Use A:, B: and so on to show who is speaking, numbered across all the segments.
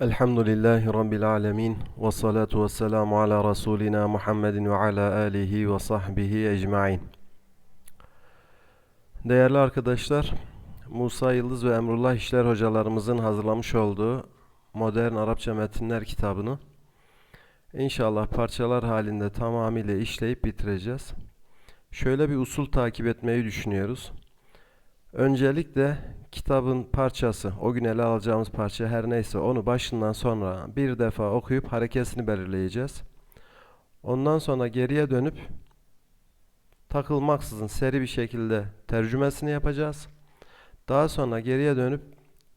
A: Elhamdülillahi Rabbil alemin ve salatu ve selamu ala Resulina Muhammedin ve ala alihi ve sahbihi ecmain. Değerli arkadaşlar, Musa Yıldız ve Emrullah İşler hocalarımızın hazırlamış olduğu Modern Arapça Metinler kitabını inşallah parçalar halinde tamamıyla işleyip bitireceğiz. Şöyle bir usul takip etmeyi düşünüyoruz. Öncelikle kitabın parçası, o gün ele alacağımız parça her neyse onu başından sonra bir defa okuyup harekesini belirleyeceğiz. Ondan sonra geriye dönüp takılmaksızın seri bir şekilde tercümesini yapacağız. Daha sonra geriye dönüp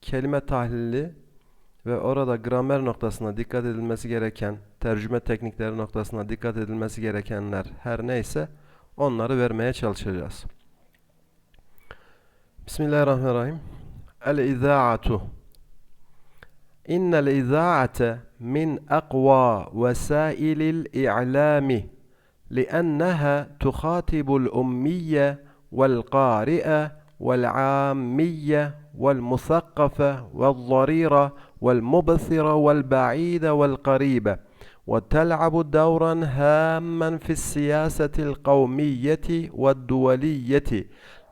A: kelime tahlili ve orada gramer noktasına dikkat edilmesi gereken, tercüme teknikleri noktasına dikkat edilmesi gerekenler her neyse onları vermeye çalışacağız. Bismillahirrahmanirrahim. El-İzâ'atu İnnel izâ'ate min akvâ vesâilil i'lâmi لأنها تخاطب الأمية والقارئة والعامية والمثقفة والضريرة والمبصرة والبعيدة والقريبة وتلعب دورا هاما في السياسة القومية والدولية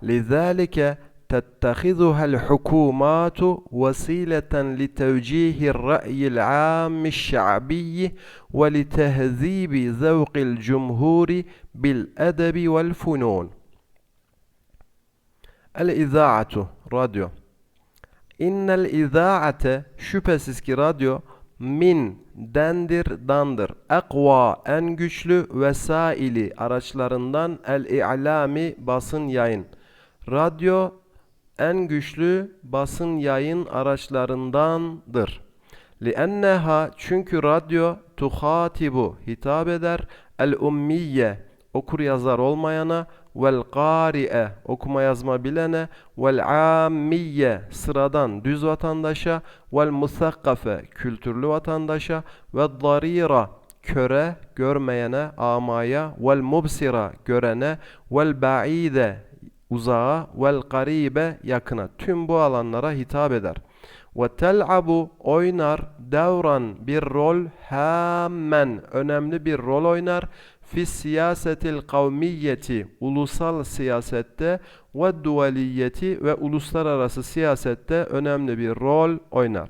A: لذلك تتخذها الحكومات وسيلة لتوجيه الرأي العام الشعبي ولتهذيب ذوق الجمهور بالأدب والفنون El-İzaatu Radyo İnnel izaate şüphesiz ki radyo min dendir dandır. Ekva en güçlü vesaili araçlarından el-i'lami basın yayın. Radyo en güçlü basın yayın araçlarındandır. لِأَنَّهَا çünkü radyo tuhatibu hitap eder el-ummiye okur yazar olmayana vel qari'e okuma yazma bilene vel ammiye sıradan düz vatandaşa vel musakkafe kültürlü vatandaşa ve darira köre görmeyene amaya vel mubsira görene vel ba'ide uzağa vel garibe yakına tüm bu alanlara hitap eder. Ve tel'abu oynar devran bir rol hemen önemli bir rol oynar fi siyasetil kavmiyeti ulusal siyasette ve duvaliyeti ve uluslararası siyasette önemli bir rol oynar.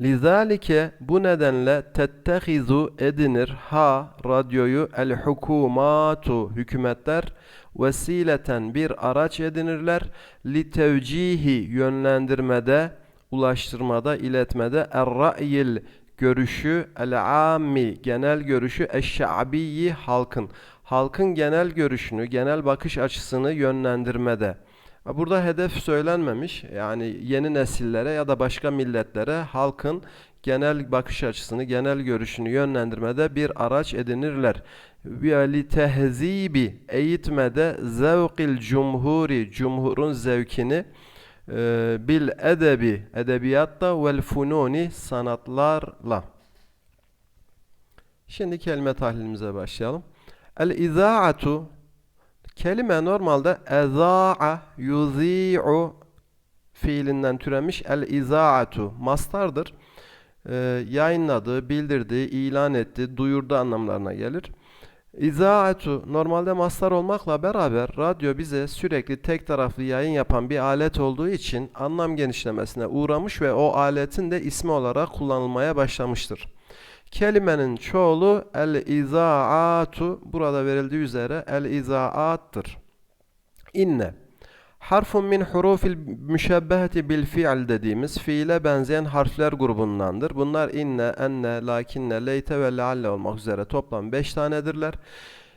A: Lizalike bu nedenle tettehizu edinir ha radyoyu el hukumatu hükümetler vesileten bir araç edinirler li tevcihi yönlendirmede ulaştırmada iletmede er ra'yil görüşü el-ammi genel görüşü eşşa'biyi halkın halkın genel görüşünü genel bakış açısını yönlendirmede Burada hedef söylenmemiş. Yani yeni nesillere ya da başka milletlere halkın genel bakış açısını, genel görüşünü yönlendirmede bir araç edinirler. Li tehzibi eğitmede zevkil cumhuri cumhurun zevkini e, bil edebi edebiyatta vel fununi sanatlarla. Şimdi kelime tahlilimize başlayalım. El izaatu kelime normalde ezaa yuzi'u fiilinden türemiş el izaatu mastardır. E, yayınladı, bildirdi, ilan etti, duyurdu anlamlarına gelir. İzaatu normalde mastar olmakla beraber radyo bize sürekli tek taraflı yayın yapan bir alet olduğu için anlam genişlemesine uğramış ve o aletin de ismi olarak kullanılmaya başlamıştır. Kelimenin çoğulu el-izaatu burada verildiği üzere el-izaattır. İnne Harfun min hurufil müşebbeheti bil fi'l dediğimiz fiile benzeyen harfler grubundandır. Bunlar inne, enne, lakinne, leyte ve lealle olmak üzere toplam 5 tanedirler.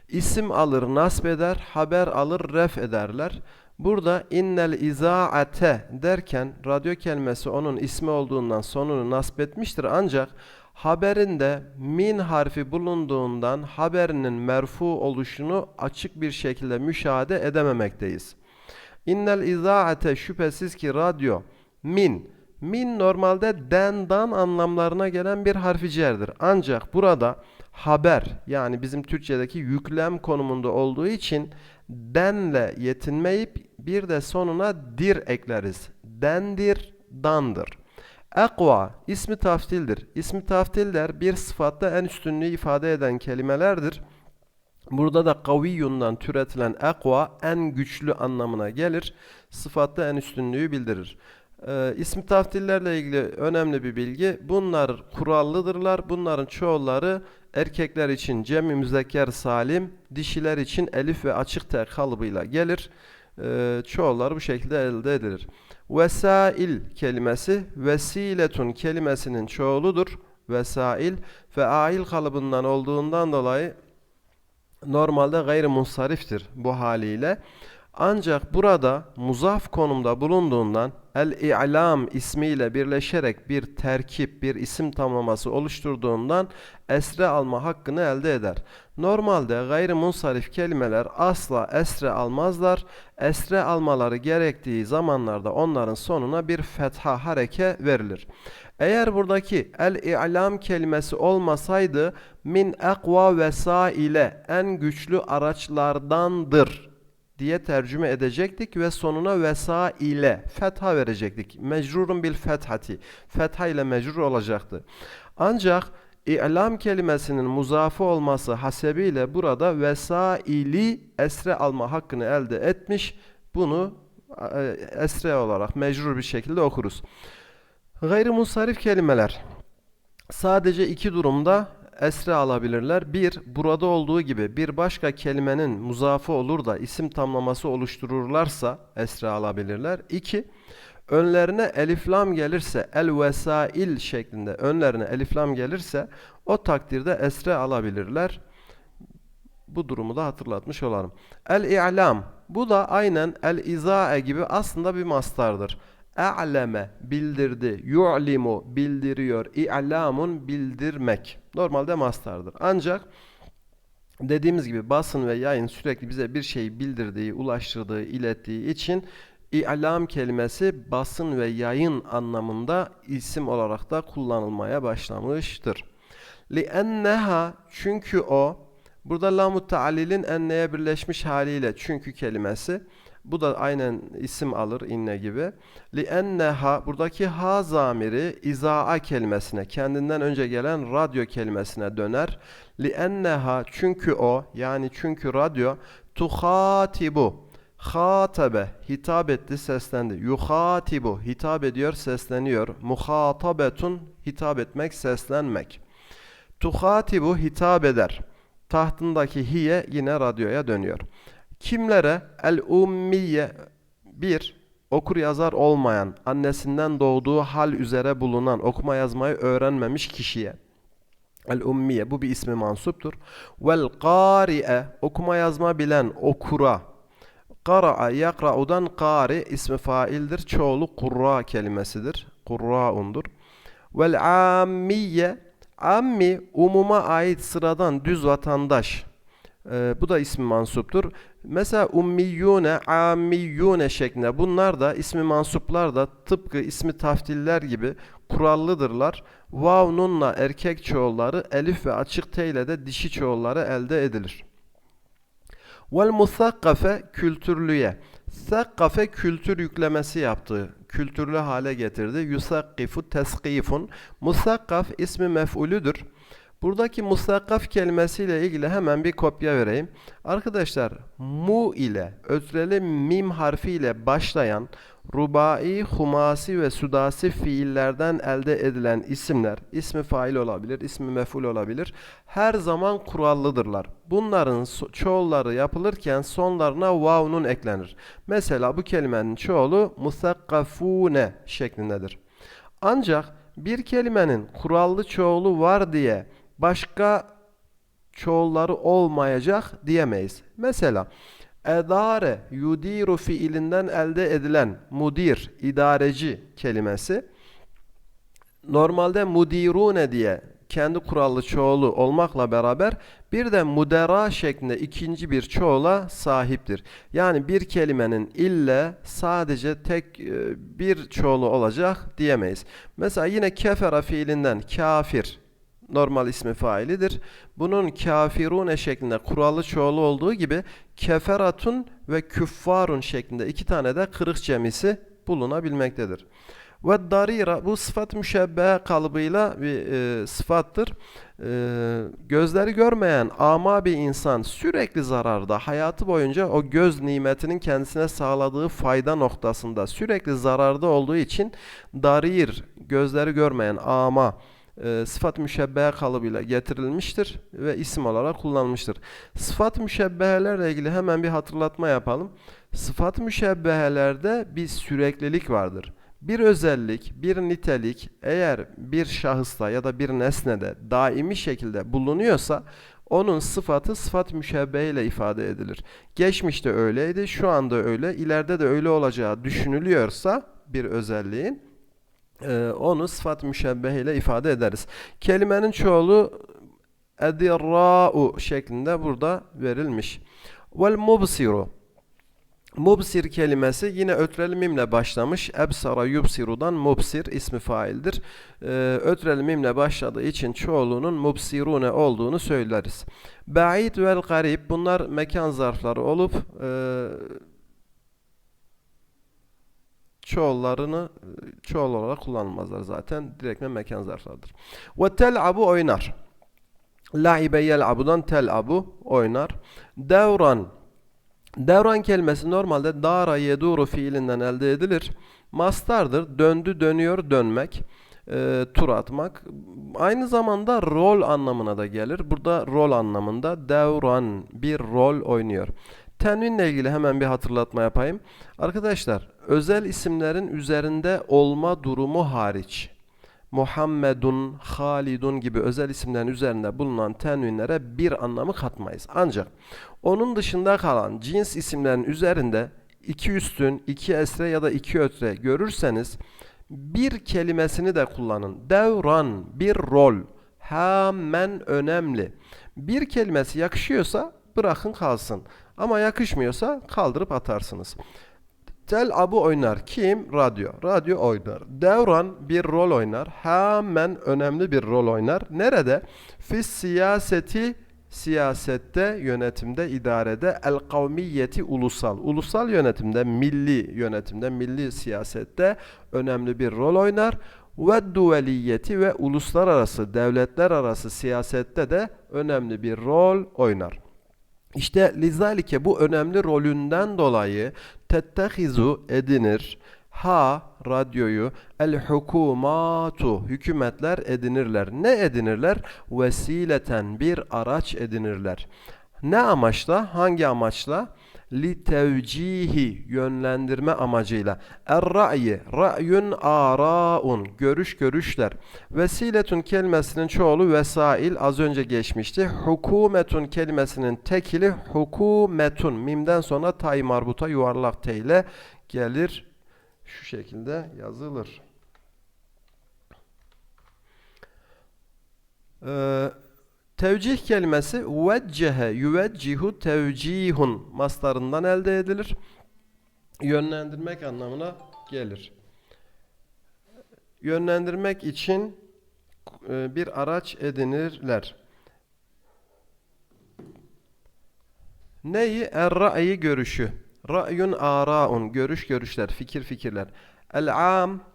A: İsim alır, nasb eder, haber alır, ref ederler. Burada innel izaate derken radyo kelimesi onun ismi olduğundan sonunu nasb etmiştir ancak haberinde min harfi bulunduğundan haberinin merfu oluşunu açık bir şekilde müşahede edememekteyiz. İnnel izaate şüphesiz ki radyo min min normalde dendan anlamlarına gelen bir harfi cerdir. Ancak burada haber yani bizim Türkçedeki yüklem konumunda olduğu için denle yetinmeyip bir de sonuna dir ekleriz. Dendir, dandır. Ekva ismi taftildir. İsmi taftiller bir sıfatta en üstünlüğü ifade eden kelimelerdir. Burada da kaviyyundan türetilen ekva en güçlü anlamına gelir. Sıfatta en üstünlüğü bildirir. Ee, ismi taftillerle ilgili önemli bir bilgi. Bunlar kurallıdırlar. Bunların çoğulları erkekler için cem-i müzekker salim, dişiler için elif ve açık T kalıbıyla gelir. Ee, çoğulları bu şekilde elde edilir. Vesail kelimesi vesiletun kelimesinin çoğuludur. Vesail ve ail kalıbından olduğundan dolayı normalde gayrimunsariftir bu haliyle. Ancak burada muzaf konumda bulunduğundan el-i'lam ismiyle birleşerek bir terkip, bir isim tamlaması oluşturduğundan esre alma hakkını elde eder. Normalde gayrimunsarif kelimeler asla esre almazlar. Esre almaları gerektiği zamanlarda onların sonuna bir fetha hareke verilir. Eğer buradaki el-i'lam kelimesi olmasaydı min ekva vesaile en güçlü araçlardandır diye tercüme edecektik ve sonuna vesa ile fetha verecektik. Mecrurun bil fethati. Fetha ile mecrur olacaktı. Ancak İ'lam kelimesinin muzafı olması hasebiyle burada vesaili esre alma hakkını elde etmiş. Bunu e, esre olarak mecrur bir şekilde okuruz. Gayrimusarif kelimeler sadece iki durumda esre alabilirler. Bir, burada olduğu gibi bir başka kelimenin muzafı olur da isim tamlaması oluştururlarsa esre alabilirler. İki, önlerine eliflam gelirse el vesail şeklinde önlerine eliflam gelirse o takdirde esre alabilirler. Bu durumu da hatırlatmış olalım. El-i'lam bu da aynen el-izae gibi aslında bir mastardır. E'leme bildirdi, yu'limu bildiriyor, i'lamun bildirmek. Normalde mastardır. Ancak dediğimiz gibi basın ve yayın sürekli bize bir şeyi bildirdiği, ulaştırdığı, ilettiği için İ'lam kelimesi basın ve yayın anlamında isim olarak da kullanılmaya başlamıştır. لِأَنَّهَا çünkü o burada lamu ta'lilin enneye birleşmiş haliyle çünkü kelimesi bu da aynen isim alır inne gibi. Li enneha buradaki ha zamiri izaa kelimesine kendinden önce gelen radyo kelimesine döner. Li enneha çünkü o yani çünkü radyo tuhatibu Hatabe hitap etti seslendi. Yuhatibu hitap ediyor sesleniyor. Muhatabetun hitap etmek seslenmek. Tuhatibu hitap eder. Tahtındaki hiye yine radyoya dönüyor. Kimlere? El ummiye bir okur yazar olmayan, annesinden doğduğu hal üzere bulunan, okuma yazmayı öğrenmemiş kişiye. El ummiye bu bir ismi mansuptur. Vel qari'e okuma yazma bilen okura Kara'a yakra'udan kari ismi faildir. Çoğulu kurra kelimesidir. Kurraundur. Vel ammiye ammi umuma ait sıradan düz vatandaş. Ee, bu da ismi mansuptur. Mesela ummiyune, ammiyune şeklinde bunlar da ismi mansuplar da tıpkı ismi taftiller gibi kurallıdırlar. Vav nunla erkek çoğulları, elif ve açık t ile de dişi çoğulları elde edilir. Vel musakkafe kültürlüye. Sakkafe kültür yüklemesi yaptı. Kültürlü hale getirdi. Yusakkifu teskifun. Musakkaf ismi mef'ulüdür. Buradaki musakkaf kelimesiyle ilgili hemen bir kopya vereyim. Arkadaşlar mu ile özreli mim harfi ile başlayan rubai, humasi ve sudasi fiillerden elde edilen isimler, ismi fail olabilir, ismi meful olabilir, her zaman kurallıdırlar. Bunların çoğulları yapılırken sonlarına vavnun eklenir. Mesela bu kelimenin çoğulu musakkafune şeklindedir. Ancak bir kelimenin kurallı çoğulu var diye başka çoğulları olmayacak diyemeyiz. Mesela edare yudiru fiilinden elde edilen mudir, idareci kelimesi normalde mudirune diye kendi kurallı çoğulu olmakla beraber bir de mudera şeklinde ikinci bir çoğula sahiptir. Yani bir kelimenin ille sadece tek e, bir çoğulu olacak diyemeyiz. Mesela yine kefera fiilinden kafir normal ismi failidir. Bunun kafirune şeklinde kurallı çoğulu olduğu gibi keferatun ve küffarun şeklinde iki tane de kırık cemisi bulunabilmektedir. Ve darira bu sıfat müşebbehe kalıbıyla bir e, sıfattır. E, gözleri görmeyen ama bir insan sürekli zararda hayatı boyunca o göz nimetinin kendisine sağladığı fayda noktasında sürekli zararda olduğu için darir gözleri görmeyen ama e, sıfat müşebbehe kalıbıyla getirilmiştir ve isim olarak kullanılmıştır. Sıfat müşebbehelerle ilgili hemen bir hatırlatma yapalım. Sıfat müşebbehelerde bir süreklilik vardır. Bir özellik, bir nitelik eğer bir şahısta ya da bir nesnede daimi şekilde bulunuyorsa onun sıfatı sıfat müşebbehe ile ifade edilir. Geçmişte öyleydi, şu anda öyle, ileride de öyle olacağı düşünülüyorsa bir özelliğin onu sıfat müşebbehe ile ifade ederiz. Kelimenin çoğulu edirra'u şeklinde burada verilmiş. Vel mubsiru Mubsir kelimesi yine ötreli mimle başlamış. Ebsara yubsirudan mubsir ismi faildir. Ee, ötreli mimle başladığı için çoğulunun mubsirune olduğunu söyleriz. Ba'id vel garib bunlar mekan zarfları olup e, çoğullarını çoğul olarak kullanılmazlar zaten. Direkt mekan zarflarıdır. Ve tel'abu oynar. La'ibe yel'abudan tel'abu oynar. Devran Devran kelimesi normalde dara yeduru fiilinden elde edilir. Mastardır. Döndü, dönüyor, dönmek. E, tur atmak. Aynı zamanda rol anlamına da gelir. Burada rol anlamında devran bir rol oynuyor. Tenvinle ilgili hemen bir hatırlatma yapayım. Arkadaşlar özel isimlerin üzerinde olma durumu hariç Muhammedun, Halidun gibi özel isimlerin üzerinde bulunan tenvinlere bir anlamı katmayız. Ancak onun dışında kalan cins isimlerin üzerinde iki üstün, iki esre ya da iki ötre görürseniz bir kelimesini de kullanın. Devran, bir rol, hemen önemli. Bir kelimesi yakışıyorsa bırakın kalsın. Ama yakışmıyorsa kaldırıp atarsınız. Tel abu oynar. Kim? Radyo. Radyo oynar. Devran bir rol oynar. Hemen önemli bir rol oynar. Nerede? Fis siyaseti siyasette, yönetimde, idarede, el kavmiyeti ulusal. Ulusal yönetimde, milli yönetimde, milli siyasette önemli bir rol oynar. Ve duveliyeti ve uluslararası, devletler arası siyasette de önemli bir rol oynar. İşte lizalike bu önemli rolünden dolayı tettehizu edinir. Ha radyoyu el hukumatu hükümetler edinirler. Ne edinirler? Vesileten bir araç edinirler. Ne amaçla? Hangi amaçla? Li tevcihi yönlendirme amacıyla. Er-ra'yi ra'yun araun görüş görüşler. Vesiletun kelimesinin çoğulu vesail az önce geçmişti. Hukumetun kelimesinin tekili hukumetun. Mimden sonra tay marbuta yuvarlak t ile gelir. Şu şekilde yazılır. Ee, Tevcih kelimesi veccehe yüveccihu tevcihun mastarından elde edilir. Yönlendirmek anlamına gelir. Yönlendirmek için e, bir araç edinirler. Neyi? Er-ra'yi görüşü. Ra'yun araun görüş görüşler, fikir fikirler. El-am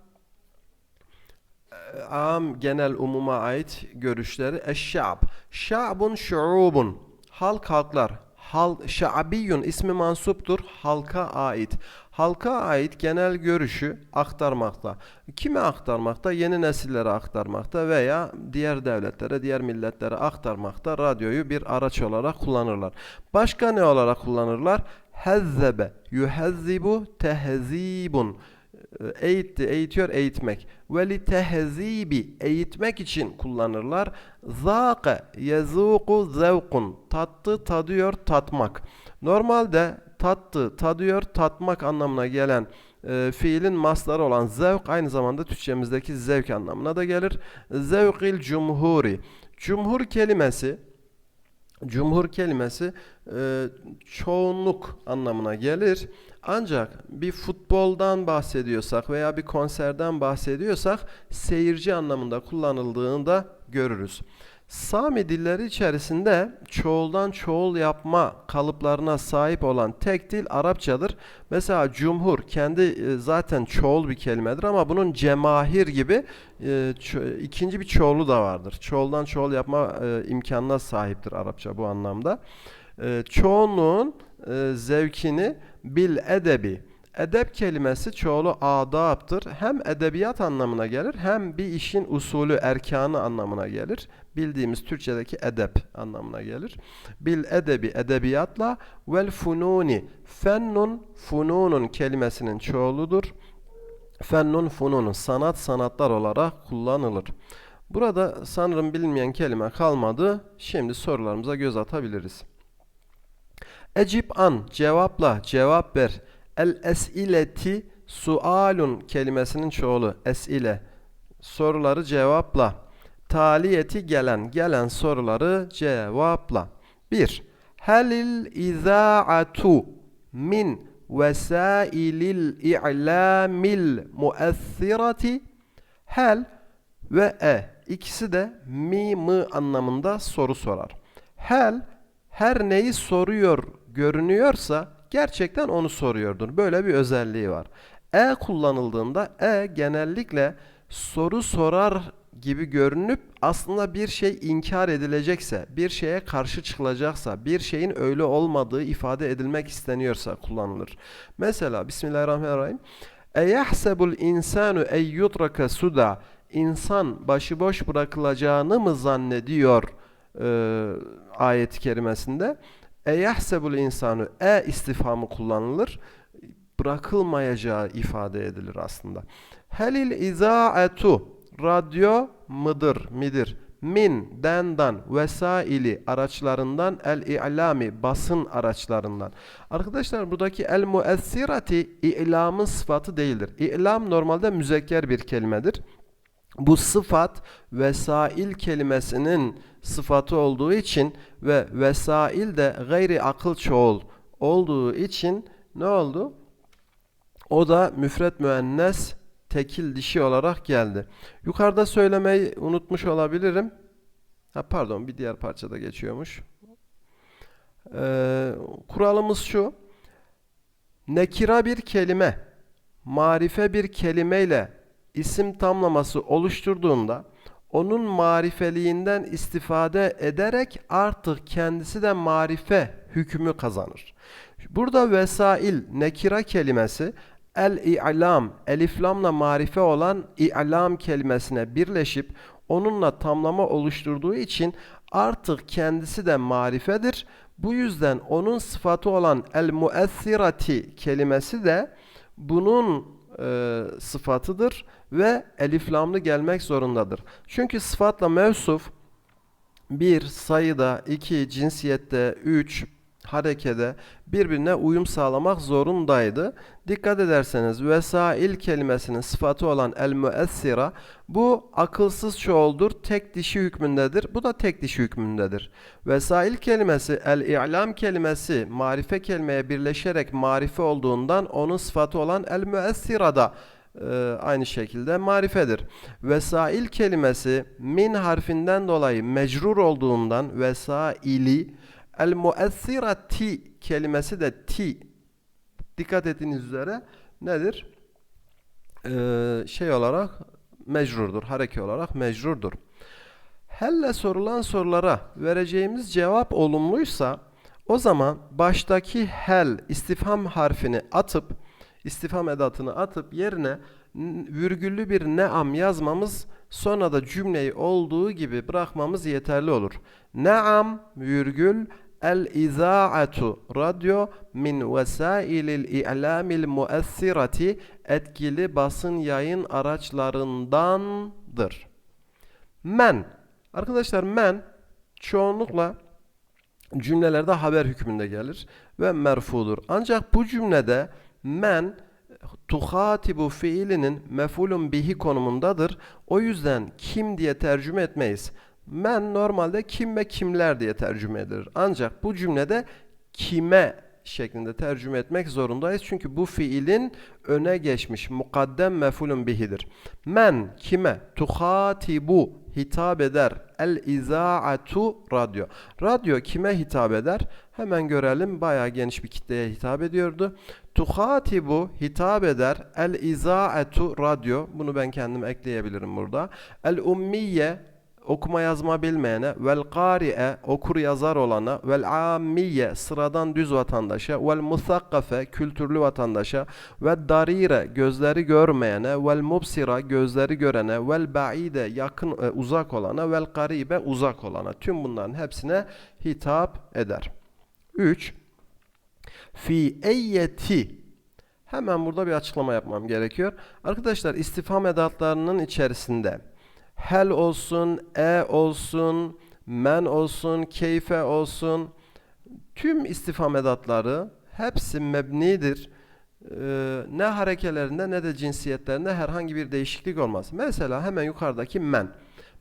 A: am genel umuma ait görüşleri eşşab. Şa'bun şu'ubun. Halk halklar. Hal şa'biyun ismi mansuptur. Halka ait. Halka ait genel görüşü aktarmakta. Kime aktarmakta? Yeni nesillere aktarmakta veya diğer devletlere, diğer milletlere aktarmakta radyoyu bir araç olarak kullanırlar. Başka ne olarak kullanırlar? Hezzebe, yuhezzibu, tehzibun eğitti, eğitiyor, eğitmek. Ve li tehzibi, eğitmek için kullanırlar. Zâke, yezuku zevkun, tattı, tadıyor, tatmak. Normalde tattı, tadıyor, tatmak anlamına gelen e, fiilin masları olan zevk aynı zamanda Türkçemizdeki zevk anlamına da gelir. Zevkil cumhuri. Cumhur kelimesi Cumhur kelimesi e, çoğunluk anlamına gelir. Ancak bir futboldan bahsediyorsak veya bir konserden bahsediyorsak seyirci anlamında kullanıldığını da görürüz. Sami dilleri içerisinde çoğuldan çoğul yapma kalıplarına sahip olan tek dil Arapçadır. Mesela cumhur kendi e, zaten çoğul bir kelimedir ama bunun cemahir gibi e, ikinci bir çoğulu da vardır. Çoğuldan çoğul yapma e, imkanına sahiptir Arapça bu anlamda. Çoğunluğun zevkini bil edebi. Edep kelimesi çoğulu adaptır. Hem edebiyat anlamına gelir hem bir işin usulü, erkanı anlamına gelir. Bildiğimiz Türkçedeki edep anlamına gelir. Bil edebi edebiyatla vel fununi fennun fununun kelimesinin çoğuludur. Fennun fununun sanat sanatlar olarak kullanılır. Burada sanırım bilinmeyen kelime kalmadı. Şimdi sorularımıza göz atabiliriz. Ecip an cevapla cevap ver. El esileti sualun kelimesinin çoğulu esile soruları cevapla. Taliyeti gelen gelen soruları cevapla. 1. Helil izaatu min vesailil i'lamil muessirati hel ve e ikisi de mi mı anlamında soru sorar. Hel her neyi soruyor görünüyorsa gerçekten onu soruyordur. Böyle bir özelliği var. E kullanıldığında e genellikle soru sorar gibi görünüp aslında bir şey inkar edilecekse, bir şeye karşı çıkılacaksa, bir şeyin öyle olmadığı ifade edilmek isteniyorsa kullanılır. Mesela Bismillahirrahmanirrahim. Eyahsebul insanu ey yutraka suda. İnsan başıboş bırakılacağını mı zannediyor? e, ayet-i kerimesinde eyahsebul insanu e istifhamı kullanılır bırakılmayacağı ifade edilir aslında. Helil izaetu radyo mıdır midir? Min dendan vesaili araçlarından el i'lami basın araçlarından. Arkadaşlar buradaki el muessirati i'lamın sıfatı değildir. İ'lam normalde müzekker bir kelimedir bu sıfat vesail kelimesinin sıfatı olduğu için ve vesail de gayri akıl çoğul olduğu için ne oldu? O da müfret müennes tekil dişi olarak geldi. Yukarıda söylemeyi unutmuş olabilirim. Ha, pardon bir diğer parçada geçiyormuş. Ee, kuralımız şu. Nekira bir kelime, marife bir kelimeyle isim tamlaması oluşturduğunda onun marifeliğinden istifade ederek artık kendisi de marife hükmü kazanır. Burada vesail nekira kelimesi el-i'lam eliflamla marife olan i'lam kelimesine birleşip onunla tamlama oluşturduğu için artık kendisi de marifedir. Bu yüzden onun sıfatı olan el-muessirati kelimesi de bunun e, sıfatıdır ve eliflamlı gelmek zorundadır. Çünkü sıfatla mevsuf bir sayıda, iki cinsiyette, üç harekede birbirine uyum sağlamak zorundaydı. Dikkat ederseniz vesail kelimesinin sıfatı olan el müessira bu akılsız çoğuldur, tek dişi hükmündedir. Bu da tek dişi hükmündedir. Vesail kelimesi el i'lam kelimesi marife kelimeye birleşerek marife olduğundan onun sıfatı olan el müessira da e, aynı şekilde marifedir. Vesail kelimesi min harfinden dolayı mecrur olduğundan vesaili el muessirati kelimesi de ti dikkat ettiğiniz üzere nedir? Ee, şey olarak mecrurdur. Hareke olarak mecrurdur. Helle sorulan sorulara vereceğimiz cevap olumluysa o zaman baştaki hel istifham harfini atıp istifham edatını atıp yerine virgüllü bir neam yazmamız sonra da cümleyi olduğu gibi bırakmamız yeterli olur. Neam virgül el izaatu radyo min vesailil i'lamil muessirati etkili basın yayın araçlarındandır. Men arkadaşlar men çoğunlukla cümlelerde haber hükmünde gelir ve merfudur. Ancak bu cümlede men tuhatibu fiilinin mefulun bihi konumundadır. O yüzden kim diye tercüme etmeyiz. Men normalde kim ve kimler diye tercüme edilir. Ancak bu cümlede kime şeklinde tercüme etmek zorundayız. Çünkü bu fiilin öne geçmiş mukaddem mefulun bihidir. Men kime tuhatibu hitap eder El izaatu radyo. Radyo kime hitap eder? Hemen görelim. Bayağı geniş bir kitleye hitap ediyordu. Tuhatibu hitap eder. El izaatu radyo. Bunu ben kendim ekleyebilirim burada. El ummiye okuma yazma bilmeyene vel qari'e okur yazar olana vel ammiye sıradan düz vatandaşa vel musakkafe kültürlü vatandaşa ve darire gözleri görmeyene vel mubsira gözleri görene vel ba'ide yakın e, uzak olana vel garibe uzak olana tüm bunların hepsine hitap eder. 3 fi eyyeti hemen burada bir açıklama yapmam gerekiyor. Arkadaşlar istifham edatlarının içerisinde hel olsun, e olsun, men olsun, keyfe olsun tüm istifham edatları hepsi mebnidir. Ee, ne harekelerinde ne de cinsiyetlerinde herhangi bir değişiklik olmaz. Mesela hemen yukarıdaki men.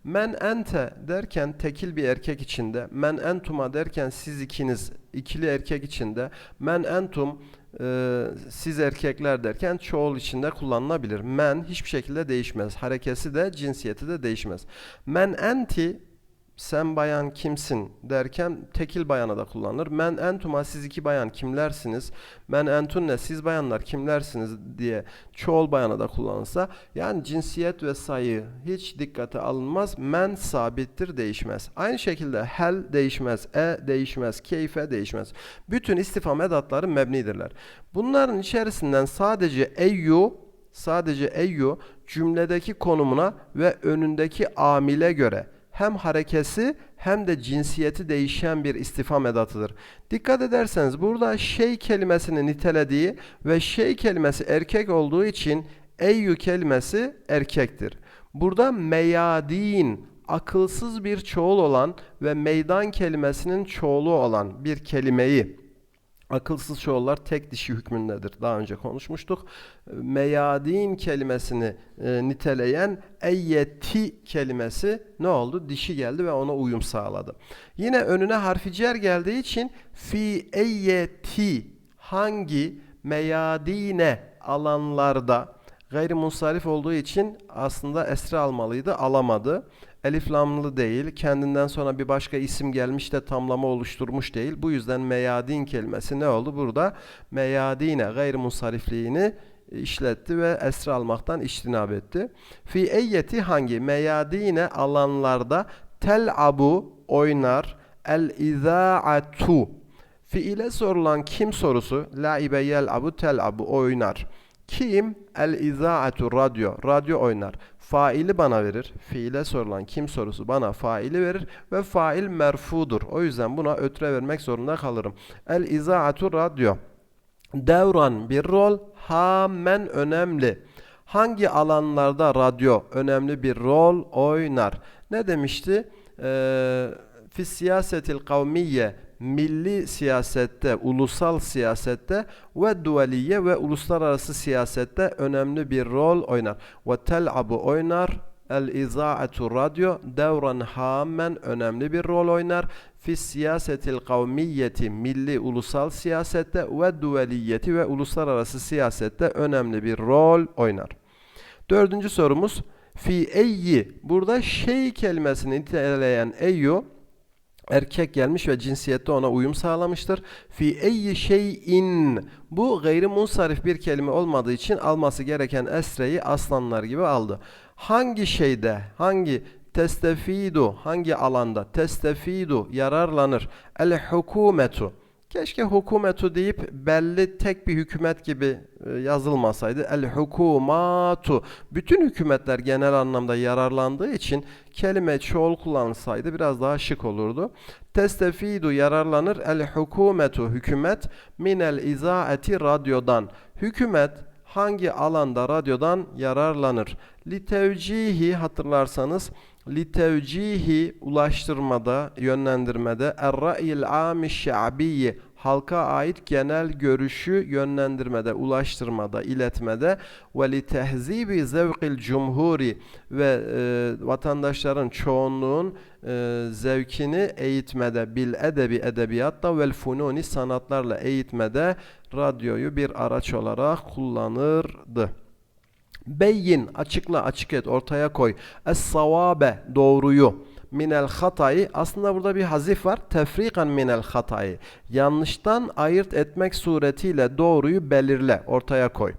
A: Men ente derken tekil bir erkek içinde, men entuma derken siz ikiniz ikili erkek içinde, men entum e, siz erkekler derken çoğul içinde kullanılabilir. Men hiçbir şekilde değişmez. Harekesi de cinsiyeti de değişmez. Men enti sen bayan kimsin derken tekil bayana da kullanılır. Men entuma siz iki bayan kimlersiniz? Men entunne siz bayanlar kimlersiniz diye çoğul bayana da kullanılsa yani cinsiyet ve sayı hiç dikkate alınmaz. Men sabittir değişmez. Aynı şekilde hel değişmez, e değişmez, keyfe değişmez. Bütün istifham edatları mebnidirler. Bunların içerisinden sadece eyyu sadece eyyu cümledeki konumuna ve önündeki amile göre hem harekesi hem de cinsiyeti değişen bir istifham edatıdır. Dikkat ederseniz burada şey kelimesini nitelediği ve şey kelimesi erkek olduğu için eyyü kelimesi erkektir. Burada meyadin akılsız bir çoğul olan ve meydan kelimesinin çoğulu olan bir kelimeyi Akılsız çoğullar tek dişi hükmündedir. Daha önce konuşmuştuk. Meyadin kelimesini e, niteleyen eyyeti kelimesi ne oldu? Dişi geldi ve ona uyum sağladı. Yine önüne harfi cer geldiği için fi eyyeti hangi meyadine alanlarda gayrimunsarif olduğu için aslında esre almalıydı, alamadı. Elif lamlı değil, kendinden sonra bir başka isim gelmiş de tamlama oluşturmuş değil. Bu yüzden meyadin kelimesi ne oldu? Burada meyadine gayrimunsarifliğini işletti ve esre almaktan iştinab etti. Fi eyyeti hangi? Meyadine alanlarda tel abu oynar, el izaatu Fiile sorulan kim sorusu laibe yel abu tel abu oynar. Kim? El izaatu radyo. Radyo oynar. Faili bana verir. Fiile sorulan kim sorusu bana faili verir ve fail merfudur. O yüzden buna ötre vermek zorunda kalırım. El izaatu radyo. Devran bir rol. Hamen önemli. Hangi alanlarda radyo önemli bir rol oynar? Ne demişti? Ee, fi siyasetil kavmiye milli siyasette, ulusal siyasette ve duvaliye ve uluslararası siyasette önemli bir rol oynar. Ve tel'abu oynar, el izaatu radyo devran hamen önemli bir rol oynar. Fi siyasetil kavmiyeti milli ulusal siyasette ve duveliyeti ve uluslararası siyasette önemli bir rol oynar. Dördüncü sorumuz fi eyyi burada şey kelimesini niteleyen eyyu erkek gelmiş ve cinsiyette ona uyum sağlamıştır. Fi eyyi şeyin bu gayri munsarif bir kelime olmadığı için alması gereken esreyi aslanlar gibi aldı. Hangi şeyde, hangi testefidu, hangi alanda testefidu yararlanır? El hukumetu Keşke hukumetu deyip belli tek bir hükümet gibi e, yazılmasaydı. El hukumatu. Bütün hükümetler genel anlamda yararlandığı için kelime çoğul kullanılsaydı biraz daha şık olurdu. Testefidu yararlanır. El hukumetu hükümet minel izaeti radyodan. Hükümet hangi alanda radyodan yararlanır? Litevcihi hatırlarsanız litevcihi ulaştırmada, yönlendirmede er-ra'yil âmi şa'biyyi halka ait genel görüşü yönlendirmede, ulaştırmada, iletmede ve li tehzibi zevkil cumhuri ve e, vatandaşların çoğunluğun e, zevkini eğitmede, bil edebi edebiyatta vel fununi sanatlarla eğitmede radyoyu bir araç olarak kullanırdı. Beyin açıkla açık et ortaya koy. Es-savabe doğruyu. Minel hatayı aslında burada bir hazif var. Tefrikan minel hatayı. Yanlıştan ayırt etmek suretiyle doğruyu belirle, ortaya koy.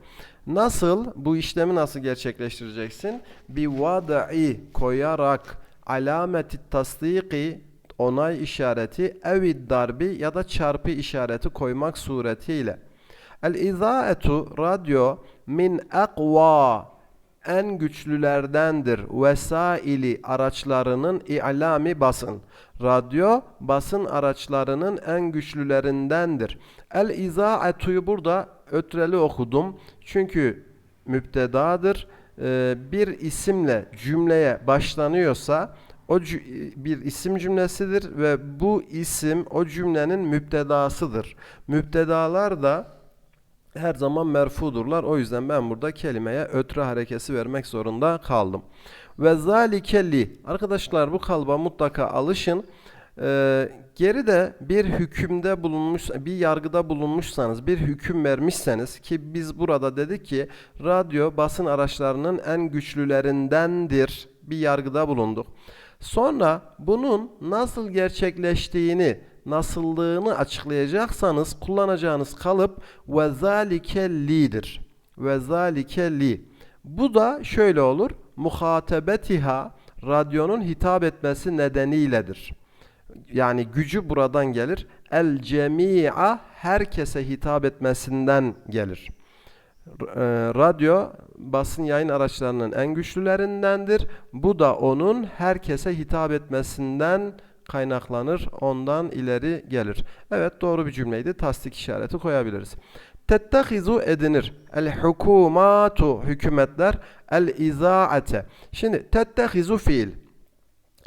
A: Nasıl? Bu işlemi nasıl gerçekleştireceksin? Bir vada'i koyarak alameti tasdiki onay işareti evid darbi ya da çarpı işareti koymak suretiyle. El izaetu radyo min akva en güçlülerdendir. Vesaili araçlarının i'lami basın. Radyo basın araçlarının en güçlülerindendir. El izaetu'yu burada ötreli okudum. Çünkü müptedadır. Ee, bir isimle cümleye başlanıyorsa o bir isim cümlesidir ve bu isim o cümlenin müptedasıdır. Müptedalar da her zaman merfudurlar. O yüzden ben burada kelimeye ötre harekesi vermek zorunda kaldım. Ve zalikeli arkadaşlar bu kalba mutlaka alışın. Ee, geride bir hükümde bulunmuş, bir yargıda bulunmuşsanız, bir hüküm vermişseniz ki biz burada dedik ki radyo basın araçlarının en güçlülerindendir bir yargıda bulunduk. Sonra bunun nasıl gerçekleştiğini, nasıllığını açıklayacaksanız kullanacağınız kalıp ve zalike li'dir. Ve zalike li. Bu da şöyle olur. Muhatebetiha radyonun hitap etmesi nedeniyledir. Yani gücü buradan gelir. El cemi'a herkese hitap etmesinden gelir. E, radyo basın yayın araçlarının en güçlülerindendir. Bu da onun herkese hitap etmesinden kaynaklanır. Ondan ileri gelir. Evet doğru bir cümleydi. Tasdik işareti koyabiliriz. Tettehizu edinir. El hukumatu hükümetler el izaate. Şimdi tettehizu fiil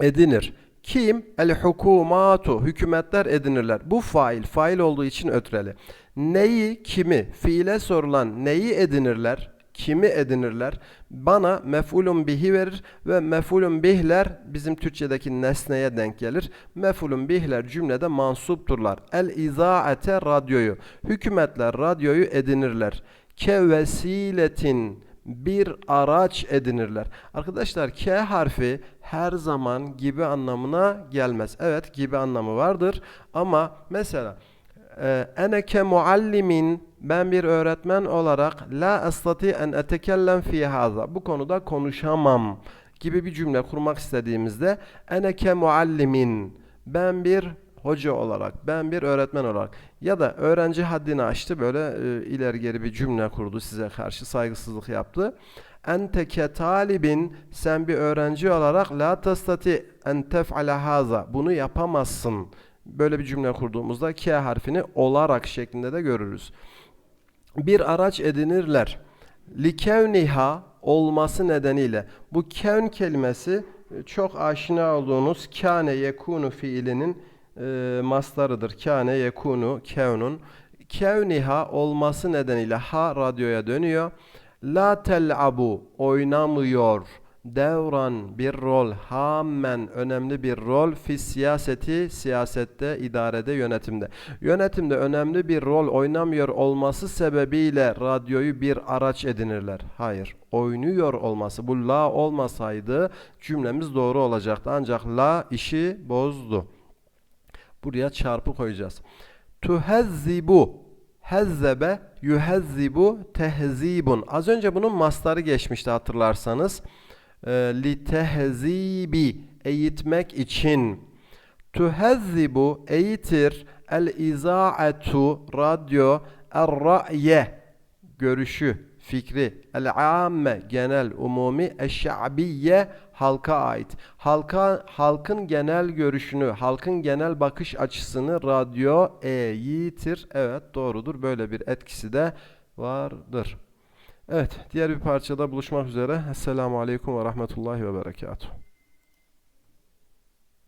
A: edinir. Kim? El hukumatu hükümetler edinirler. Bu fail. Fail olduğu için ötreli. Neyi, kimi? Fiile sorulan neyi edinirler? Kimi edinirler? Bana mef'ulun bihi verir ve mef'ulun bihler bizim Türkçedeki nesneye denk gelir. Mef'ulun bihler cümlede mansupturlar. El izaate radyoyu. Hükümetler radyoyu edinirler. Ke vesiletin bir araç edinirler. Arkadaşlar K harfi her zaman gibi anlamına gelmez. Evet gibi anlamı vardır ama mesela e, ene ke muallimin ben bir öğretmen olarak la estati en etekellem fi haza bu konuda konuşamam gibi bir cümle kurmak istediğimizde ene ke muallimin ben bir hoca olarak, ben bir öğretmen olarak ya da öğrenci haddini aştı böyle e, ileri geri bir cümle kurdu size karşı saygısızlık yaptı. Ente talibin sen bir öğrenci olarak la tastati en tef'ale haza bunu yapamazsın. Böyle bir cümle kurduğumuzda k harfini olarak şeklinde de görürüz. Bir araç edinirler. Likevniha olması nedeniyle bu kevn kelimesi e, çok aşina olduğunuz kâne yekunu fiilinin e, mastarıdır. Kâne yekunu kevnun. Kevniha olması nedeniyle ha radyoya dönüyor. La tel'abu oynamıyor. Devran bir rol, hamen önemli bir rol fi siyaseti, siyasette, idarede, yönetimde. Yönetimde önemli bir rol oynamıyor olması sebebiyle radyoyu bir araç edinirler. Hayır, oynuyor olması. Bu la olmasaydı cümlemiz doğru olacaktı. Ancak la işi bozdu. Buraya çarpı koyacağız. Tuhezzibu hezzebe yuhezzibu tehzibun. Az önce bunun mastarı geçmişti hatırlarsanız. E, li tehzibi eğitmek için. Tuhezzibu eğitir el izaatu radyo er ra'ye görüşü fikri, el-amme genel, umumi, eşşa'biyye halka ait. Halka halkın genel görüşünü, halkın genel bakış açısını radyo eğitir. Evet doğrudur. Böyle bir etkisi de vardır. Evet, diğer bir parçada buluşmak üzere. Esselamu Aleyküm ve Rahmetullahi ve Berekatuhu.